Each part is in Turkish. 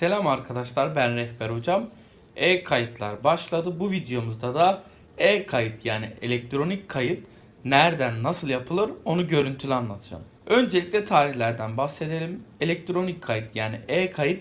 Selam arkadaşlar ben Rehber Hocam. E-kayıtlar başladı. Bu videomuzda da e-kayıt yani elektronik kayıt nereden nasıl yapılır onu görüntülü anlatacağım. Öncelikle tarihlerden bahsedelim. Elektronik kayıt yani e-kayıt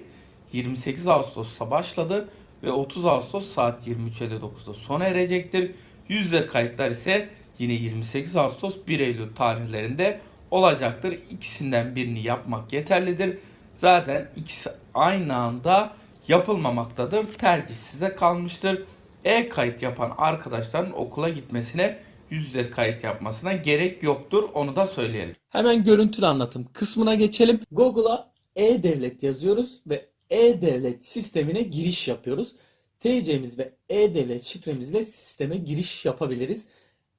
28 Ağustos'ta başladı ve 30 Ağustos saat 23.59'da sona erecektir. Yüzde kayıtlar ise yine 28 Ağustos 1 Eylül tarihlerinde olacaktır. İkisinden birini yapmak yeterlidir. Zaten ikisi aynı anda yapılmamaktadır. Tercih size kalmıştır. E-kayıt yapan arkadaşların okula gitmesine yüz yüze kayıt yapmasına gerek yoktur. Onu da söyleyelim. Hemen görüntülü anlatım kısmına geçelim. Google'a e-devlet yazıyoruz ve e-devlet sistemine giriş yapıyoruz. TC'miz ve e-devlet şifremizle sisteme giriş yapabiliriz.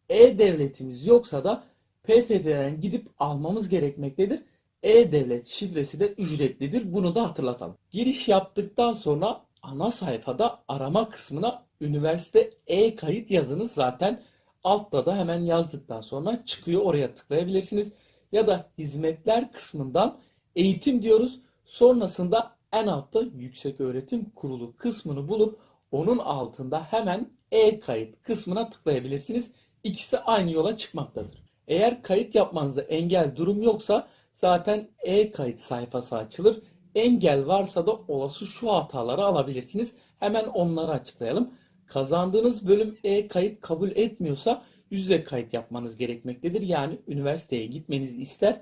E-devletimiz yoksa da PTT'den gidip almamız gerekmektedir. E-devlet şifresi de ücretlidir. Bunu da hatırlatalım. Giriş yaptıktan sonra ana sayfada arama kısmına üniversite e-kayıt yazınız zaten altta da hemen yazdıktan sonra çıkıyor oraya tıklayabilirsiniz. Ya da hizmetler kısmından eğitim diyoruz. Sonrasında en altta yüksek öğretim kurulu kısmını bulup onun altında hemen e-kayıt kısmına tıklayabilirsiniz. İkisi aynı yola çıkmaktadır. Eğer kayıt yapmanıza engel durum yoksa zaten e-kayıt sayfası açılır. Engel varsa da olası şu hataları alabilirsiniz. Hemen onları açıklayalım. Kazandığınız bölüm e-kayıt kabul etmiyorsa yüzde kayıt yapmanız gerekmektedir. Yani üniversiteye gitmenizi ister.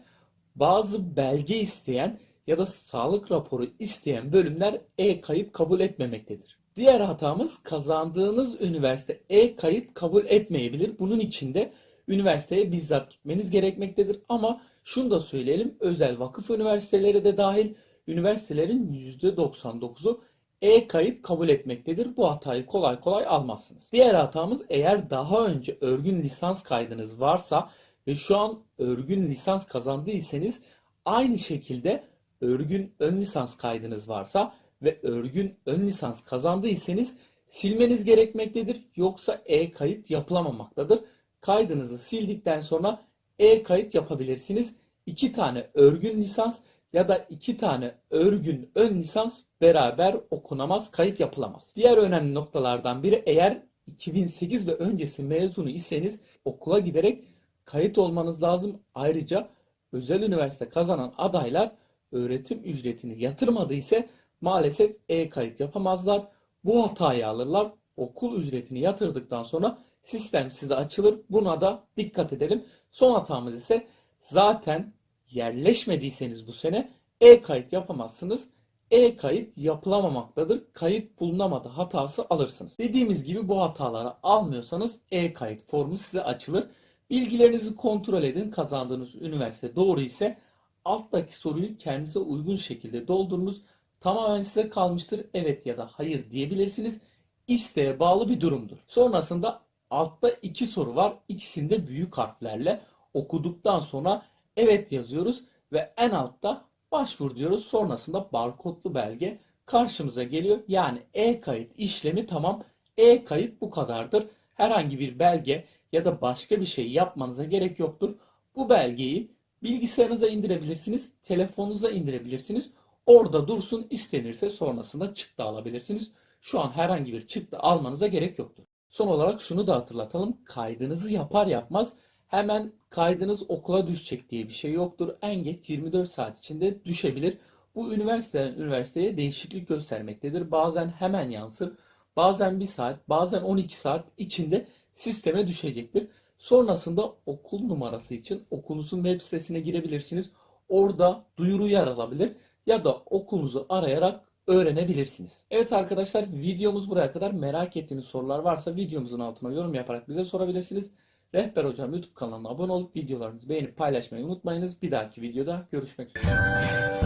Bazı belge isteyen ya da sağlık raporu isteyen bölümler e-kayıt kabul etmemektedir. Diğer hatamız kazandığınız üniversite e-kayıt kabul etmeyebilir. Bunun için de üniversiteye bizzat gitmeniz gerekmektedir. Ama şunu da söyleyelim, özel vakıf üniversiteleri de dahil üniversitelerin %99'u e-kayıt kabul etmektedir. Bu hatayı kolay kolay almazsınız. Diğer hatamız eğer daha önce örgün lisans kaydınız varsa ve şu an örgün lisans kazandıysanız aynı şekilde örgün ön lisans kaydınız varsa ve örgün ön lisans kazandıysanız silmeniz gerekmektedir. Yoksa e-kayıt yapılamamaktadır. Kaydınızı sildikten sonra e-kayıt yapabilirsiniz. İki tane örgün lisans ya da iki tane örgün ön lisans beraber okunamaz, kayıt yapılamaz. Diğer önemli noktalardan biri eğer 2008 ve öncesi mezunu iseniz okula giderek kayıt olmanız lazım. Ayrıca özel üniversite kazanan adaylar öğretim ücretini yatırmadıysa maalesef e-kayıt yapamazlar. Bu hatayı alırlar. Okul ücretini yatırdıktan sonra sistem size açılır. Buna da dikkat edelim. Son hatamız ise zaten yerleşmediyseniz bu sene e-kayıt yapamazsınız. E-kayıt yapılamamaktadır. Kayıt bulunamadı hatası alırsınız. Dediğimiz gibi bu hataları almıyorsanız e-kayıt formu size açılır. Bilgilerinizi kontrol edin. Kazandığınız üniversite doğru ise alttaki soruyu kendinize uygun şekilde doldurunuz. Tamamen size kalmıştır. Evet ya da hayır diyebilirsiniz. İsteğe bağlı bir durumdur. Sonrasında altta iki soru var. İkisini de büyük harflerle okuduktan sonra evet yazıyoruz ve en altta başvur diyoruz. Sonrasında barkodlu belge karşımıza geliyor. Yani e-kayıt işlemi tamam. E-kayıt bu kadardır. Herhangi bir belge ya da başka bir şey yapmanıza gerek yoktur. Bu belgeyi bilgisayarınıza indirebilirsiniz, telefonunuza indirebilirsiniz. Orada dursun istenirse sonrasında çıktı alabilirsiniz. Şu an herhangi bir çıktı almanıza gerek yoktur. Son olarak şunu da hatırlatalım. Kaydınızı yapar yapmaz hemen kaydınız okula düşecek diye bir şey yoktur. En geç 24 saat içinde düşebilir. Bu üniversiteden üniversiteye değişiklik göstermektedir. Bazen hemen yansır, bazen 1 saat, bazen 12 saat içinde sisteme düşecektir. Sonrasında okul numarası için okulunuzun web sitesine girebilirsiniz. Orada duyuru yer alabilir ya da okulunuzu arayarak öğrenebilirsiniz. Evet arkadaşlar videomuz buraya kadar. Merak ettiğiniz sorular varsa videomuzun altına yorum yaparak bize sorabilirsiniz. Rehber Hocam YouTube kanalına abone olup videolarımızı beğenip paylaşmayı unutmayınız. Bir dahaki videoda görüşmek üzere.